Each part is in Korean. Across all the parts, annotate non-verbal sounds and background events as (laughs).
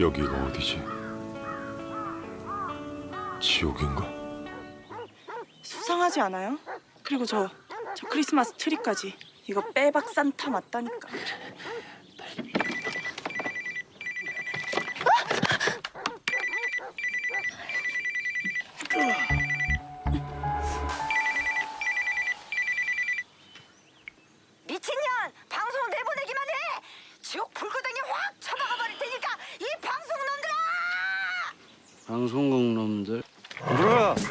여기가 어디지? 지옥인가? 수상하지 않아요? 그리고 저, 저 크리스마스 트리까지 이거 빼박 산타 맞다니까. 방송국 놈들 들어라. 나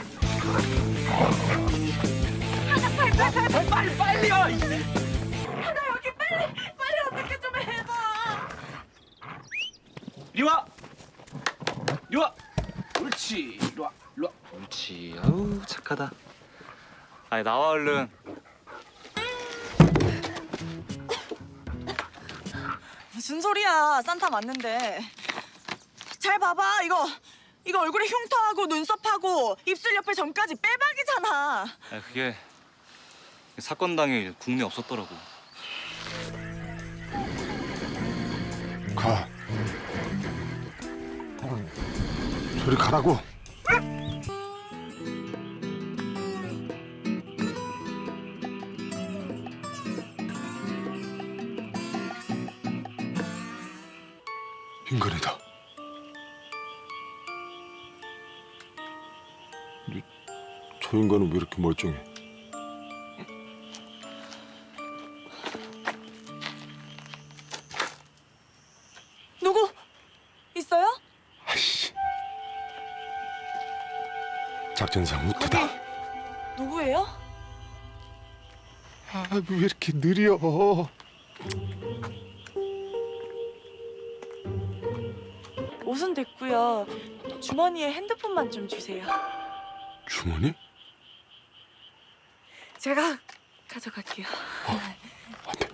여기 빨리 빨리 어떻게 좀 해봐. 이리 와. 이리 와. 옳지. 이리 와. 이리 와. 옳지 아우 착하다 아니 나와 얼른. 무슨 소리야? 산타 맞는데. 잘 봐봐 이거 이거 얼굴에 흉터하고 눈썹하고 입술 옆에 점까지 빼박이잖아. 아 그게 사건 당일 국내 없었더라고. 가. 저리 가라고. 인간이다. 저 인간은 왜 이렇게 멀쩡해? 누구 있어요? 아이씨. 작전상 우태다. 누구예요? 아, 왜 이렇게 느려? 옷은 됐고요. 주머니에 핸드폰만 좀 주세요. 주머니? 제가 가져갈게요. 안 돼.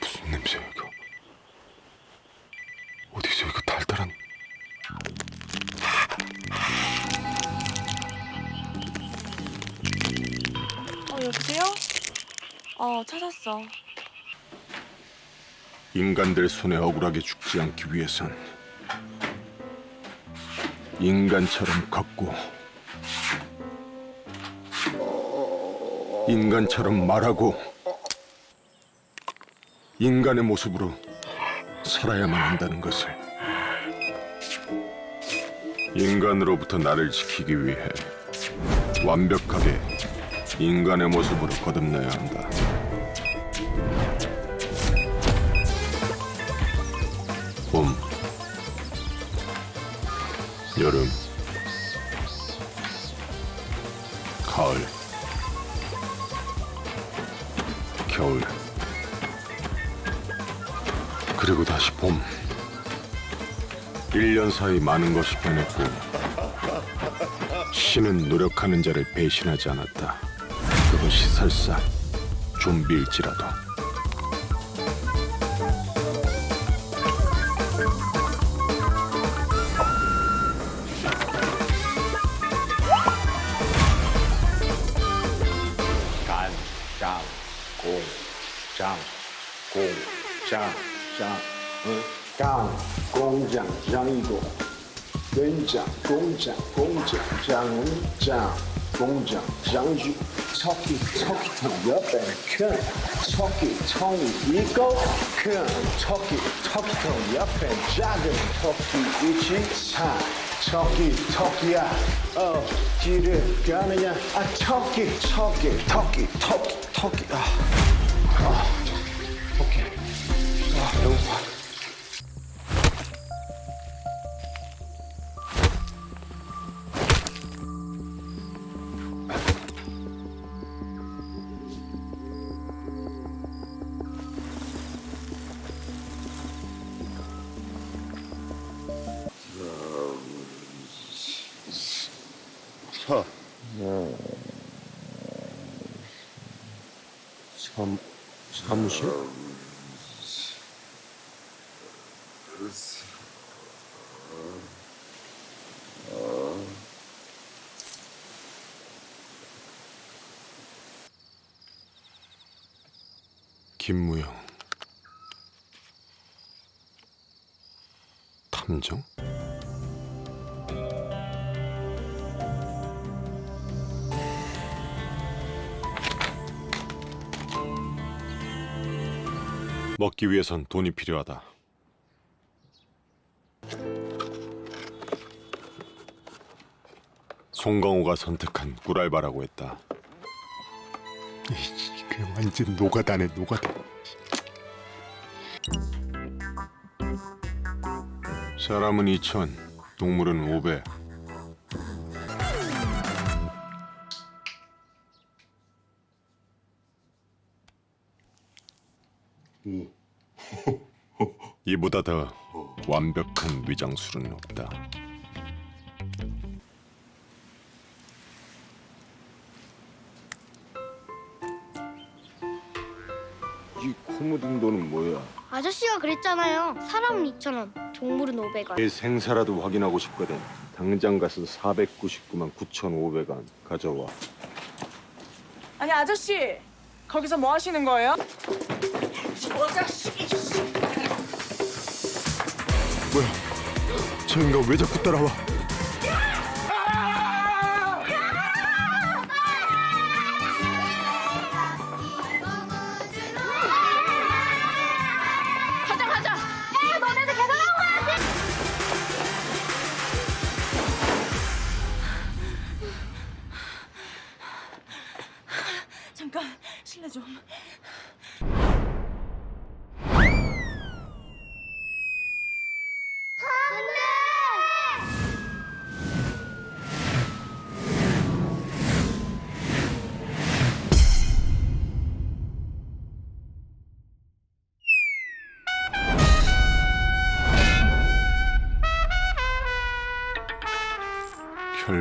무슨 냄새야 이거? 어디서 이거 달달한? 어 여보세요? 어 찾았어. 인간들 손에 억울하게 죽지 않기 위해선 인간처럼 걷고 인간처럼 말하고 인간의 모습으로 살아야만 한다는 것을 인간으로부터 나를 지키기 위해 완벽하게 인간의 모습으로 거듭나야 한다. 여름, 가을, 겨울, 그리고 다시 봄. 1년 사이 많은 것이 변했고, 신은 노력하는 자를 배신하지 않았다. 그것이 설사 좀비일지라도. 강, 공장, 장이고, 된장, 공장, 공장, 장은 장, 공장, 장주, 석기, 석기통 옆에 큰, 석기, 통이 있고, 큰, 석기, 석기통 옆에 작은 석기 위치 산, 석기, 석기야, 어, 길을 가느냐, 아, 터기, 터기, 터기, 아, 아, 사무실? 김무영 탐정? 먹기 위해선 돈이 필요하다. 송강호가 선택한 꿀알바라고 했다. 이게 완전 노가다네 노가다. 사람은 2천, 동물은 500. (laughs) 이보다 더 완벽한 위장술은 없다. 이 코무딩도는 뭐야? 아저씨가 그랬잖아요. 사람은 2,000원, 동물은 500원. 내 생사라도 확인하고 싶거든. 당장 가서 499만 9,500원 가져와. 아니 아저씨 거기서 뭐 하시는 거예요? 뭐야? 저 인간 왜 자꾸 따라와? 가자 가자. 야 너네들 계산하고 가야지. 잠깐 실례 좀.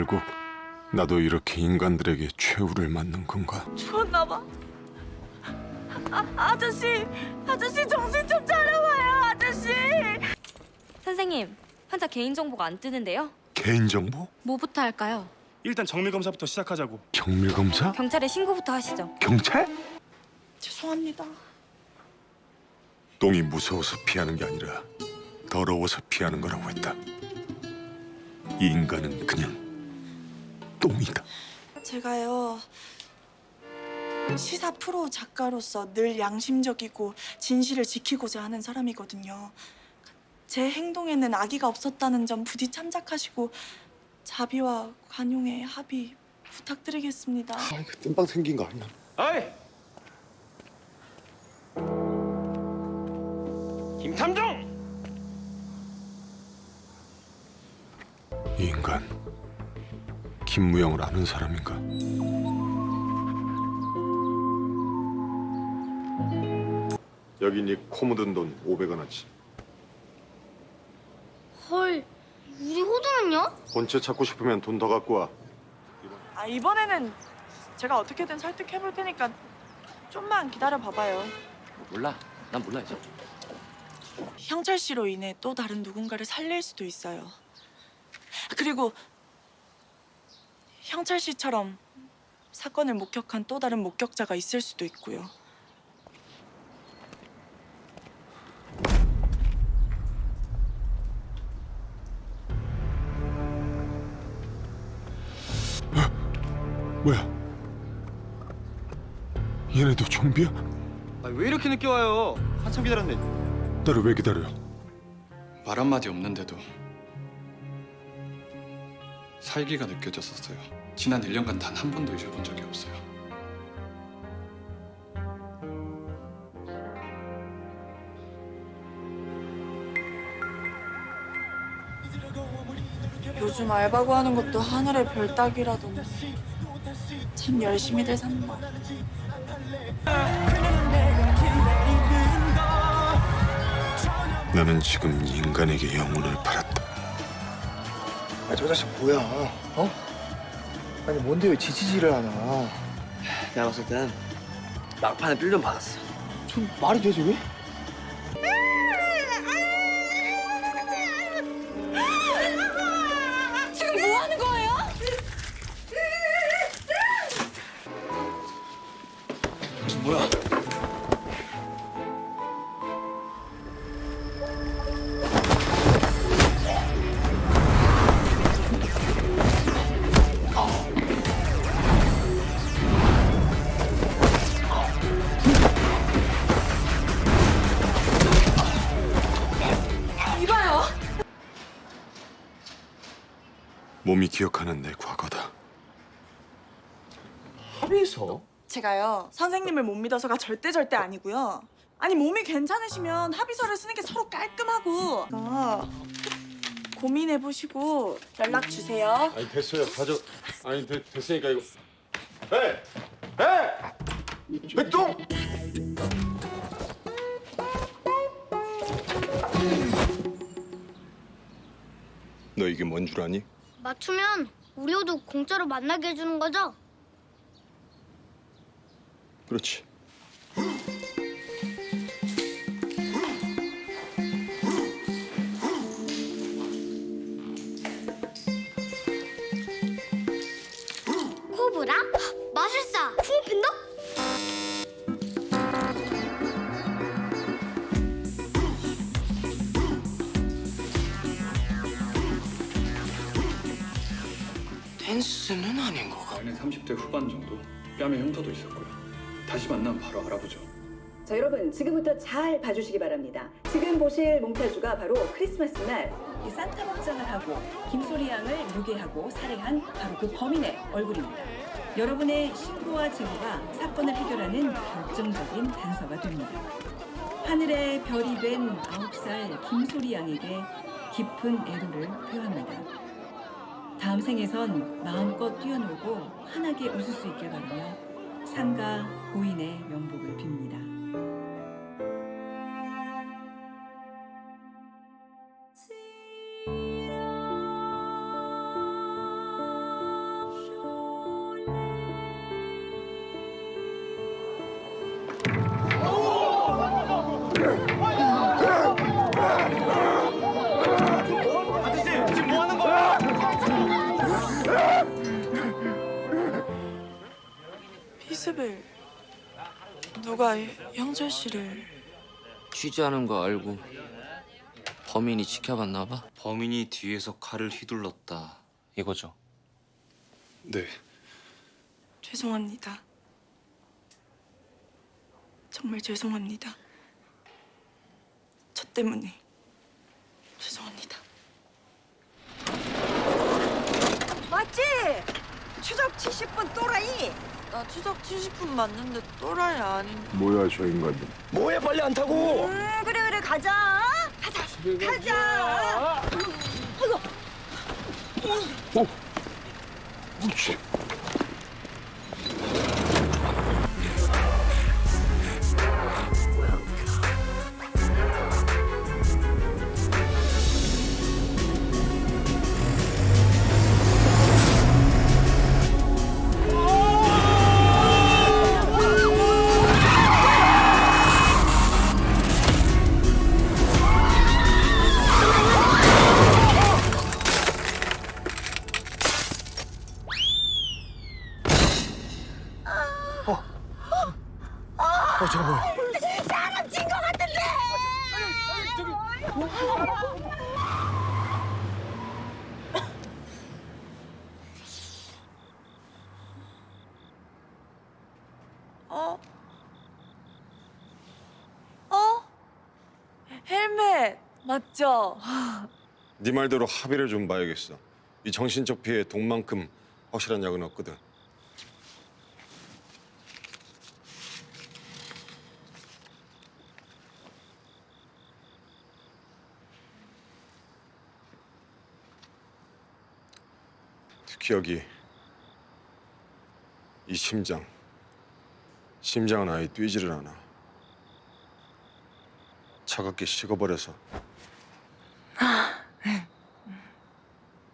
결국 나도 이렇게 인간들에게 최후를 맞는 건가? 죽었나 봐. 아, 아저씨, 아저씨 정신 좀 차려봐요, 아저씨. 선생님, 환자 개인정보가 안 뜨는데요? 개인정보? 뭐부터 할까요? 일단 정밀 검사부터 시작하자고. 경밀 검사? 경찰에 신고부터 하시죠. 경찰? 죄송합니다. 똥이 무서워서 피하는 게 아니라 더러워서 피하는 거라고 했다. 이 인간은 그냥 똥이다. 제가요 시사 프로 작가로서 늘 양심적이고 진실을 지키고자 하는 사람이거든요. 제 행동에는 악의가 없었다는 점 부디 참작하시고 자비와 관용의 합의 부탁드리겠습니다. 땜빵 생긴 거 아니야? 어이! 김탐정! 이 인간 김무영을 아는 사람인가? 여기 네코 묻은 돈 500원어치. 헐, 우리 호두는요? 본체 찾고 싶으면 돈 더 갖고 와. 아 이번에는 제가 어떻게든 설득해 볼 테니까 좀만 기다려 봐봐요. 몰라. 난 몰라 이제. 형철 씨로 인해 또 다른 누군가를 살릴 수도 있어요. 그리고 형철 씨처럼 사건을 목격한 또 다른 목격자가 있을 수도 있고요. 뭐야? 얘네도 좀비야? 아, 왜 이렇게 늦게 와요? 한참 기다렸네. 나를 왜 기다려? 말 한마디 없는데도 살기가 느껴졌었어요. 지난 1년간 단 한 번도 잊어본 적이 없어요. 요즘 알바고 하는 것도 하늘의 별 따기라도 참 열심히들 산다. 나는 지금 인간에게 영혼을 팔았다. 아, 저 자식 뭐야? 어? 아니 뭔데 왜 지지지를 하나? 내가 봤을 땐 막판에 삘 좀 받았어. 좀 말이 되지 왜? 몸이 기억하는 내 과거다. 합의서? 제가요 선생님을 못 믿어서가 절대 절대 아니고요. 아니 몸이 괜찮으시면 합의서를 쓰는 게 서로 깔끔하고. 어, 고민해 보시고 연락 주세요. 아니 됐어요. 가져. 아니 됐, 됐으니까 이거. 에, 에, 백동. 너 이게 뭔 줄 아니? 맞추면 우리 호도 공짜로 만나게 해주는 거죠? 그렇지. 댄스는 아닌 것 같아. 나이는 30대 후반 정도. 뺨에 흉터도 있었고요. 다시 만나면 바로 알아보죠. 자 여러분 지금부터 잘 봐주시기 바랍니다. 지금 보실 몽타주가 바로 크리스마스 날 이 산타 복장을 하고 김소리 양을 유괴하고 살해한 바로 그 범인의 얼굴입니다. 여러분의 신고와 제보가 사건을 해결하는 결정적인 단서가 됩니다. 하늘의 별이 된 아홉 살 김소리 양에게 깊은 애도를 표합니다. 다음 생에선 마음껏 뛰어놀고 환하게 웃을 수 있길 바라며 상가 고인의 명복을 빕니다. 누가 영철 씨를 취재하는 거 알고 범인이 지켜봤나 봐. 범인이 뒤에서 칼을 휘둘렀다 이거죠. 네. 죄송합니다. 정말 죄송합니다. 저 때문에 죄송합니다. 맞지? 추적 70분 또라이. 나 추석 70분 맞는데 또라이 아닌. 뭐야 저 인간들? 뭐해 빨리 안 타고? 음 그래 그래 가자. 가자. 가자. 그렇지. 헬멧 맞죠? 네 말대로 합의를 좀 봐야겠어. 이 정신적 피해 동만큼 확실한 약은 없거든. 특히 여기 이 심장. 심장은 아예 뛰지를 않아. 차갑게 식어버려서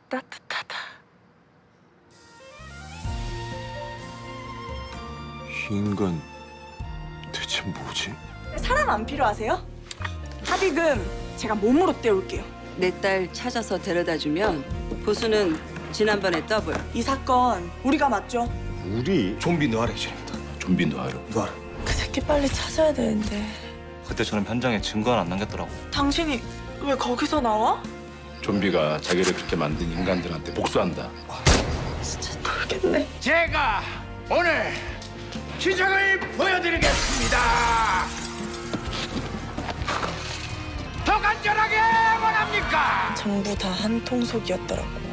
따뜻하다. 이 인간 대체 뭐지? 사람 안 필요하세요? 합의금 제가 몸으로 떼올게요. 내 딸 찾아서 데려다 주면 보수는 지난번에 더블. 이 사건 우리가 맞죠? 우리 좀비 노아렉션입니다. 좀비 노아르. 노아르. 그 새끼 빨리 찾아야 되는데. 그때처럼 현장에 증거는 안 남겼더라고. 당신이 왜 거기서 나와? 좀비가 자기를 그렇게 만든 인간들한테 복수한다. 진짜 돌겠네. 제가 오늘 기적을 보여드리겠습니다. 더 간절하게 원합니까? 전부 다 한 통속이었더라고.